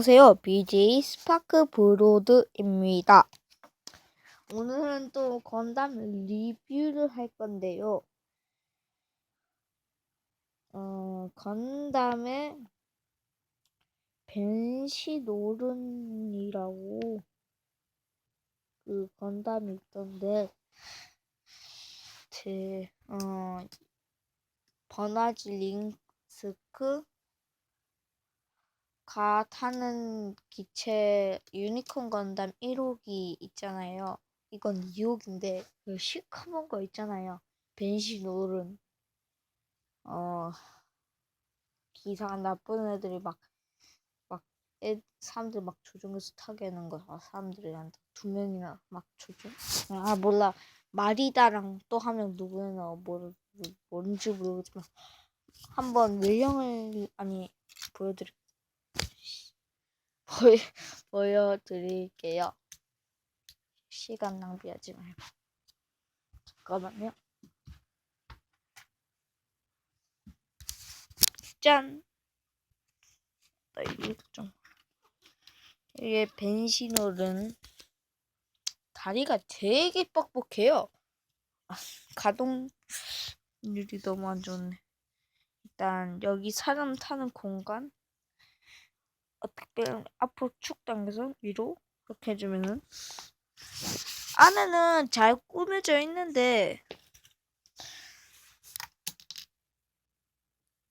안녕하세요. BJ 스파크 브로드입니다. 오늘은 또 건담 리뷰를 할 건데요. 어, 건담의 벤시노른이라고 그 건담이 있던데 제, 어, 버나지 링스크 가 타는 기체 유니콘 건담 1호기 있잖아요. 이건 2호기인데 그 시커먼 거 있잖아요. 벤시 노른 어 기사가 나쁜 애들이 막 막 애, 사람들 막 조종해서 타게 하는 거 아, 사람들이 한테 두 명이나 막 조종 아 몰라 마리다랑 또 한 명 누구나 모르 뭔지 모르겠지만 한번 외형을 아니 보여드릴게요. 보여, 보여 드릴게요. 시간 낭비하지 말고. 잠깐만요. 짠! 나 이거 좀. 이게 벤시놀은 다리가 되게 뻑뻑해요. 아, 가동률이 너무 안 좋네. 일단 여기 사람 타는 공간 어떻게 앞으로 축 당겨서 위로 이렇게 해주면은. 안에는 잘 꾸며져 있는데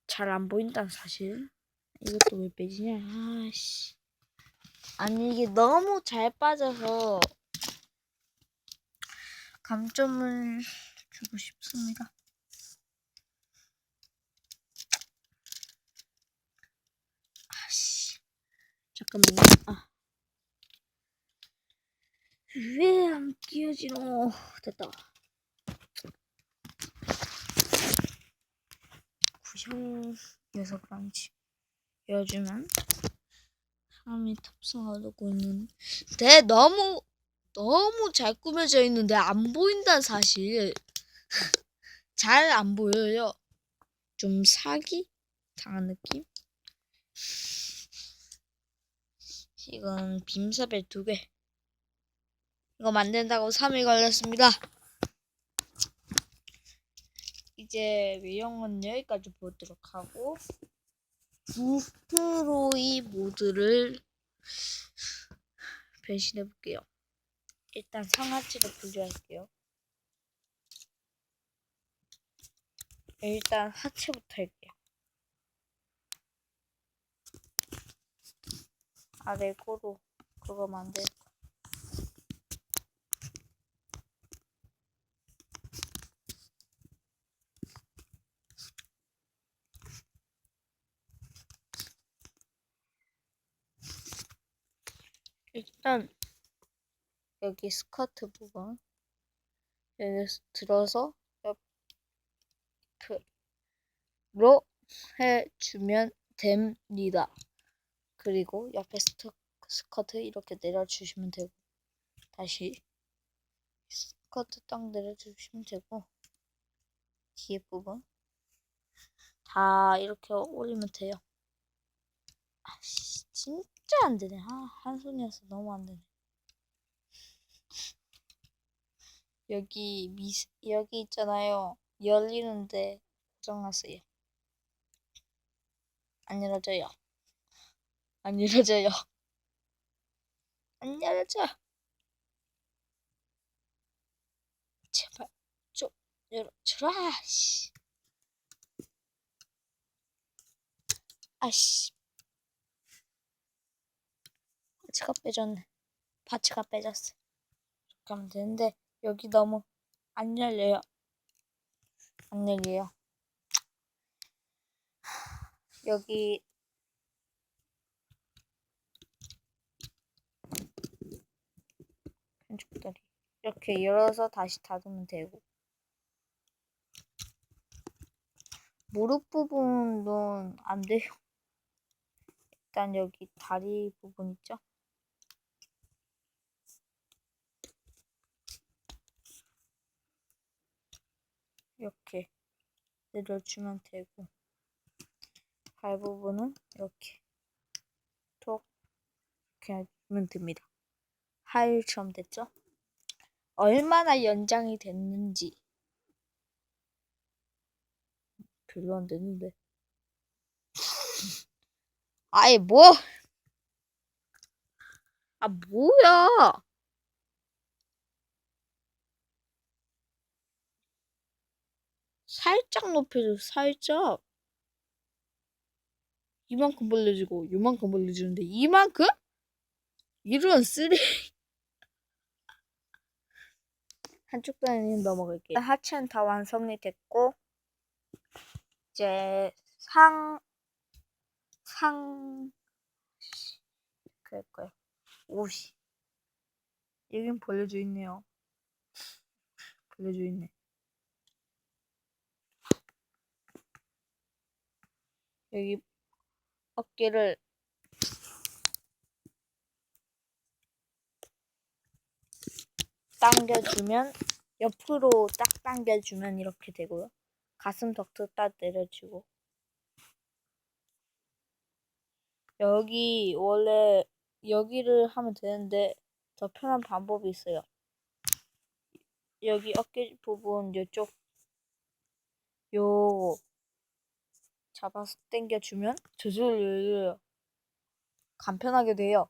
잘 안 보인다는 사실. 이것도 왜 빼지냐? 아씨. 아니 이게 너무 잘 빠져서 감점을 주고 싶습니다 잠깐만요. 아. 왜 안 끼어지노? 됐다. 구형이어서 그런지 요즘은 사람이 탑승하려고 있는데 너무 너무 잘 꾸며져 있는데 안 보인다는 사실 잘 안 보여요. 좀 사기 당한 느낌? 이건 빔사벨 두 개. 이거 만든다고 3일 걸렸습니다. 이제 외형은 여기까지 보도록 하고 부프로이 모드를 변신해 볼게요. 일단 상하체를 분류할게요. 일단 하체부터 할게요. 아래 고로. 그거 만들 일단 여기 스커트 부분. 여기서 들어서 옆으로 해주면 됩니다. 그리고 옆에 스트, 스커트 이렇게 내려주시면 되고 다시 스커트 딱 내려주시면 되고 뒤에 부분 다 이렇게 올리면 돼요. 아씨 진짜 안 되네. 아, 한 손이어서 너무 안 되네. 여기 미 여기 있잖아요. 열리는데 걱정하세요. 안 열어져요. 안 열어져요. 안 열어져. 제발 좀 열어줘라. 씨. 아씨. 파츠가 빼졌네. 파츠가 빼졌어. 이렇게 하면 되는데 여기 너무 안 열려요. 안 열려요. 여기 편집다리 이렇게 열어서 다시 닫으면 되고 무릎 부분은 안 돼요. 일단 여기 다리 부분 있죠? 이렇게 내려주면 되고 발 부분은 이렇게 톡 이렇게 하면 됩니다. 하일처럼 됐죠? 얼마나 연장이 됐는지 별로 안 됐는데 아이 뭐? 아 뭐야? 살짝 높여줘 살짝 이만큼 벌려주고 이만큼 벌려주는데 이만큼? 이런 쓰레 한쪽 다리는 넘어갈게요 하체는 다 완성이 됐고 이제 상 상, 그럴 거예요. 옷이. 여긴 벌려져 있네요. 벌려져 있네. 여기 어깨를 당겨주면 옆으로 딱 당겨주면 이렇게 되고요. 가슴 덕트 딱 내려주고 여기 원래 여기를 하면 되는데 더 편한 방법이 있어요. 여기 어깨 부분 이쪽 요 잡아서 당겨주면 저절로 간편하게 돼요.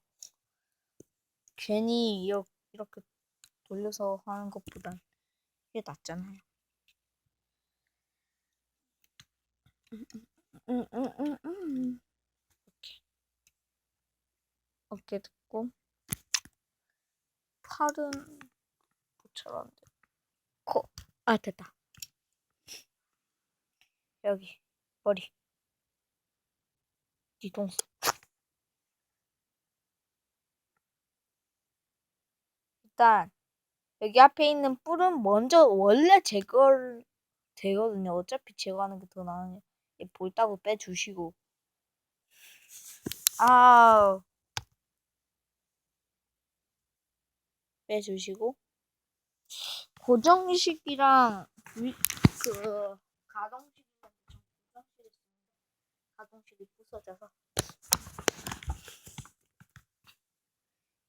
괜히 이렇게 돌려서 하는 것보단 이게 낫잖아요. 음, 음, 음, 음, 음. 이렇게 어깨 듣고 팔은 붙여놨는데 코, 아 됐다. 여기 머리 뒤통수 일단 여기 앞에 있는 뿔은 먼저 원래 제거 되거든요. 어차피 제거하는 게 더 나으니 볼따구 빼주시고 아우 빼주시고 고정식이랑 위, 그 가동식이랑 고정식이 가동식이 부서져서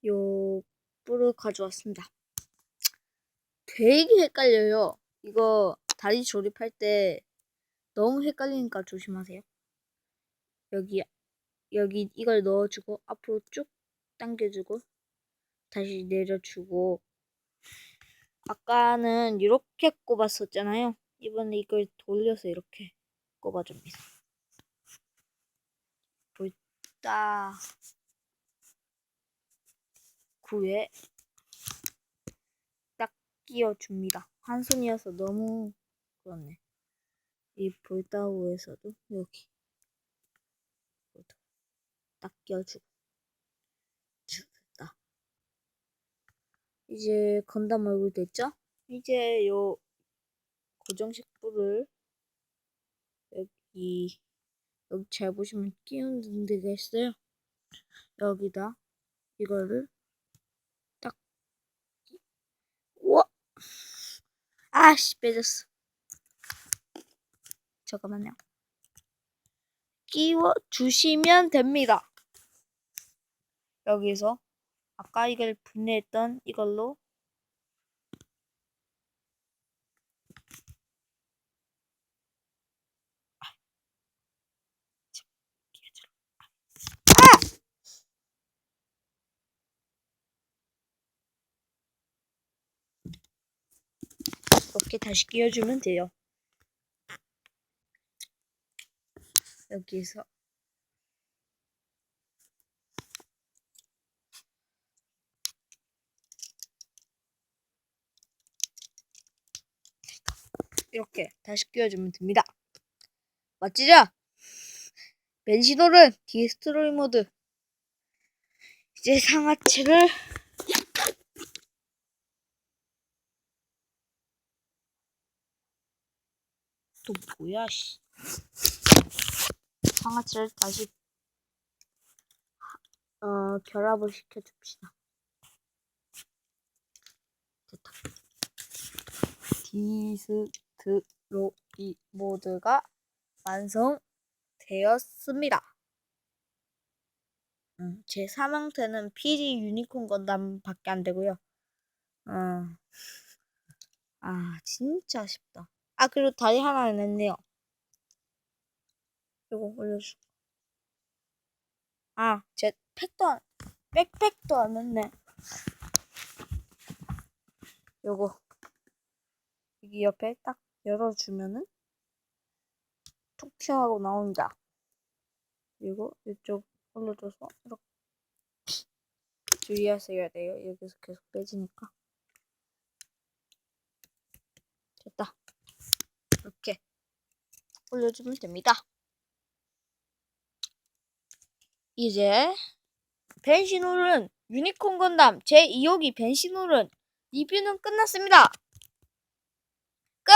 요 뿔을 가져왔습니다. 되게 헷갈려요. 이거 다리 조립할 때 너무 헷갈리니까 조심하세요. 여기 여기 이걸 넣어주고 앞으로 쭉 당겨주고 다시 내려주고 아까는 이렇게 꼽았었잖아요. 이번에 이걸 돌려서 이렇게 꼽아줍니다. 볼따 구에 딱 끼워줍니다. 한 손이어서 너무 그렇네. 이 볼따구에서도 여기 딱 끼워주고 됐다. 이제 건담 얼굴 됐죠? 이제 요 고정식 뿔을 여기 여기 잘 보시면 끼우는 데가 있어요. 여기다 이거를 딱 우와 아씨 빼졌어. 잠깐만요. 끼워 주시면 됩니다. 여기서 아까 이걸 분해했던 이걸로 이렇게 다시 끼워주면 돼요. 여기서 이렇게 다시 끼워주면 됩니다. 멋지죠? 벤시노는 디스트로이 모드 이제 상하체를 또 뭐야 씨 상하체를 다시 어, 결합을 시켜줍시다. 됐다. 디스트로 이 모드가 완성되었습니다. 응, 제 3형태는 PD 유니콘 건담밖에 안 되고요. 어. 아, 진짜 아쉽다. 아, 그리고 다리 하나 냈네요. 이거 올려줘. 아, 제 팩도 안, 백팩도 안 냈네. 요거. 여기 옆에 딱 열어주면은 툭 튀어나오고 나온다. 그리고 이쪽 올려줘서 이렇게 주의하셔야 돼요. 여기서 계속 빼지니까. 됐다. 이렇게 올려주면 됩니다. 이제 벤시놀은 유니콘 건담 제2호기 벤시놀은 리뷰는 끝났습니다. 끝!